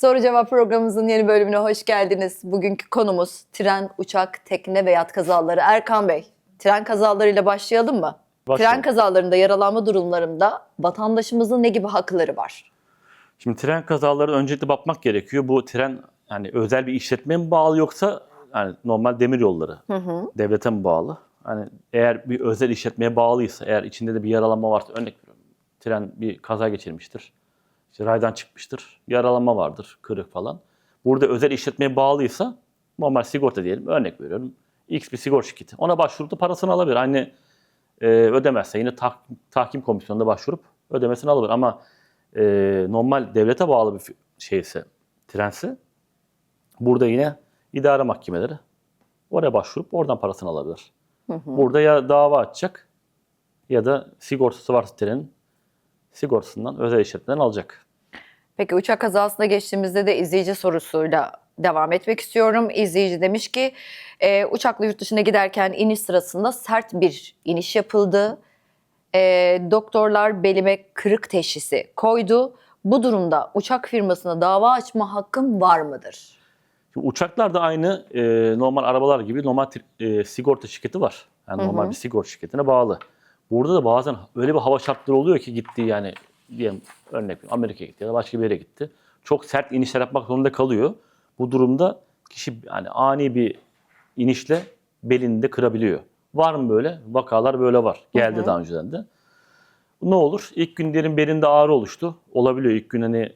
Soru cevap programımızın yeni bölümüne hoş geldiniz. Bugünkü konumuz tren, uçak, tekne ve yat kazaları. Erkan Bey, tren kazalarıyla başlayalım mı? Başlayalım. Tren kazalarında, yaralanma durumlarında vatandaşımızın ne gibi hakları var? Şimdi tren kazaları öncelikle bakmak gerekiyor. Bu tren yani özel bir işletmeye mi bağlı yoksa yani normal demir yolları devlete mi bağlı? Hani eğer bir özel işletmeye bağlıysa, eğer içinde de bir yaralanma varsa örnek veriyorum. Tren bir kaza geçirmiştir. İşte raydan çıkmıştır. Yaralanma vardır, kırık falan. Burada özel işletmeye bağlıysa normal sigorta diyelim. Örnek veriyorum. X bir sigorta şirketi. Ona başvurup da parasını alabilir. Aynı e, ödemezse yine tah- tahkim komisyonunda başvurup ödemesini alabilir. Ama e, normal devlete bağlı bir şeyse, trense burada yine idare mahkemeleri oraya başvurup oradan parasını alabilir. Burada ya dava açacak ya da sigortası varsa trenin sigortasından özel işletmeden alacak. Peki uçak kazasına geçtiğimizde de izleyici sorusuyla devam etmek istiyorum. İzleyici demiş ki e, uçakla yurt dışına giderken iniş sırasında sert bir iniş yapıldı. E, doktorlar belime kırık teşhisi koydu. Bu durumda uçak firmasına dava açma hakkım var mıdır? Şimdi uçaklar da aynı e, normal arabalar gibi normal e, sigorta şirketi var. Yani normal bir sigorta şirketine bağlı. Burada da bazen öyle bir hava şartları oluyor ki gittiği yani diyelim örnek Amerika'ya gitti ya da başka bir yere gitti. Çok sert inişler yapmak zorunda kalıyor. Bu durumda kişi yani ani bir inişle belini de kırabiliyor. Var mı böyle? Vakalar böyle var. Geldi daha önceden de. Ne olur? İlk gün derin belinde ağrı oluştu. Olabiliyor ilk gün hani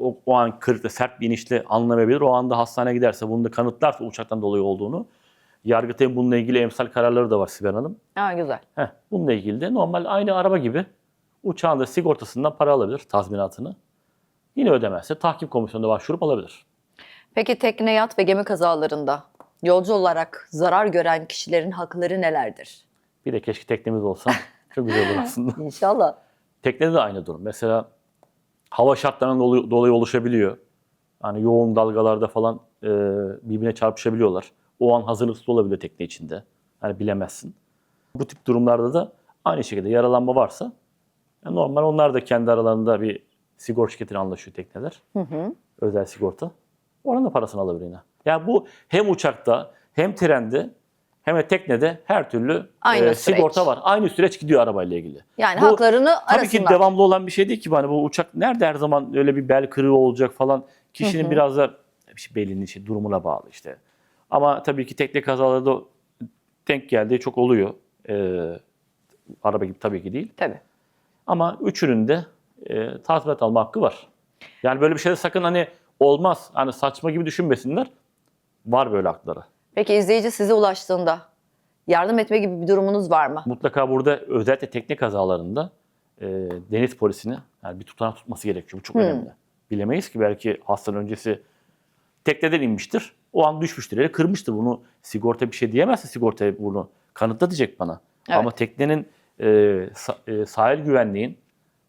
o, o an kırıkla sert bir inişle anlamayabilir. O anda hastaneye giderse bunu da kanıtlarsa uçaktan dolayı olduğunu. Yargıtay'ın bununla ilgili emsal kararları da var Sibel Hanım. Ha güzel. Heh, bununla ilgili de normal aynı araba gibi uçağın da sigortasından para alabilir tazminatını. Yine ödemezse tahkim komisyonunda başvurup alabilir. Peki tekne, yat ve gemi kazalarında yolcu olarak zarar gören kişilerin hakları nelerdir? Bir de keşke teknemiz olsa çok güzel olur aslında. İnşallah. Teknede de aynı durum. Mesela hava şartlarından dolayı, oluşabiliyor. Yani yoğun dalgalarda falan e, birbirine çarpışabiliyorlar. O an hazırlıksız olabiliyor tekne içinde. Yani bilemezsin. Bu tip durumlarda da aynı şekilde yaralanma varsa yani normal onlar da kendi aralarında bir sigorta şirketiyle anlaşıyor tekneler. Özel sigorta. Oranın da parasını alabilir yine. Yani bu hem uçakta hem trende hem de teknede her türlü Aynı e, süreç. sigorta var. Aynı süreç gidiyor arabayla ilgili. Yani Bu haklarını Tabii arasınlar. ki devamlı olan bir şey değil ki. Hani bu uçak nerede her zaman öyle bir bel kırığı olacak falan. Kişinin biraz da işte belinin işte durumuna bağlı işte. Ama tabii ki tekne kazaları da denk geldiği çok oluyor. Ee, araba gibi tabii ki değil. Tabii. Ama üçünün de e, tazminat alma hakkı var. Yani böyle bir şeyde sakın hani olmaz. Hani saçma gibi düşünmesinler. Var böyle hakları. Peki izleyici size ulaştığında yardım etme gibi bir durumunuz var mı? Mutlaka burada özellikle tekne kazalarında e, deniz polisini yani bir tutanak tutması gerekiyor. Bu çok önemli. Bilemeyiz ki belki hastanın öncesi tekneden inmiştir. O an düşmüştür. Yere kırmıştır. Bunu sigorta bir şey diyemezse sigorta bunu kanıtla diyecek bana. Evet. Ama teknenin e, e, sahil güvenliğin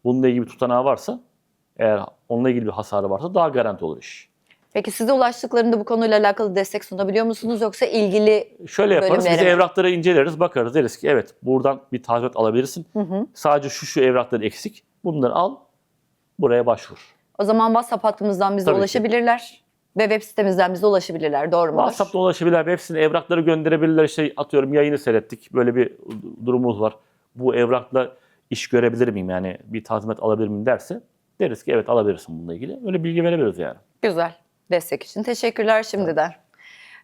bununla ilgili bir tutanağı varsa eğer onunla ilgili bir hasarı varsa daha garanti olur iş. Peki size ulaştıklarında bu konuyla alakalı destek sunabiliyor musunuz yoksa ilgili Şöyle yaparız. Biz mi? evrakları inceleriz, bakarız. Deriz ki evet buradan bir tazminat alabilirsin. Sadece şu şu evrakları eksik. Bunları al, buraya başvur. o zaman WhatsApp hattımızdan bize Tabii ki. Ve web sitemizden bize ulaşabilirler. Doğru mudur? WhatsApp'ta ulaşabilirler. Hepsini evrakları gönderebilirler. İşte atıyorum yayını seyrettik. Böyle bir durumumuz var. Bu evrakla iş görebilir miyim? Yani bir tazminat alabilir miyim derse deriz ki evet alabilirsin bununla ilgili. Öyle bilgi verebiliriz yani. Güzel. Destek için teşekkürler şimdiden.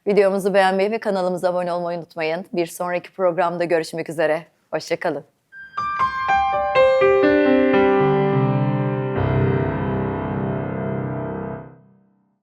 Videomuzu beğenmeyi ve kanalımıza abone olmayı unutmayın. Bir sonraki programda görüşmek üzere. Hoşçakalın.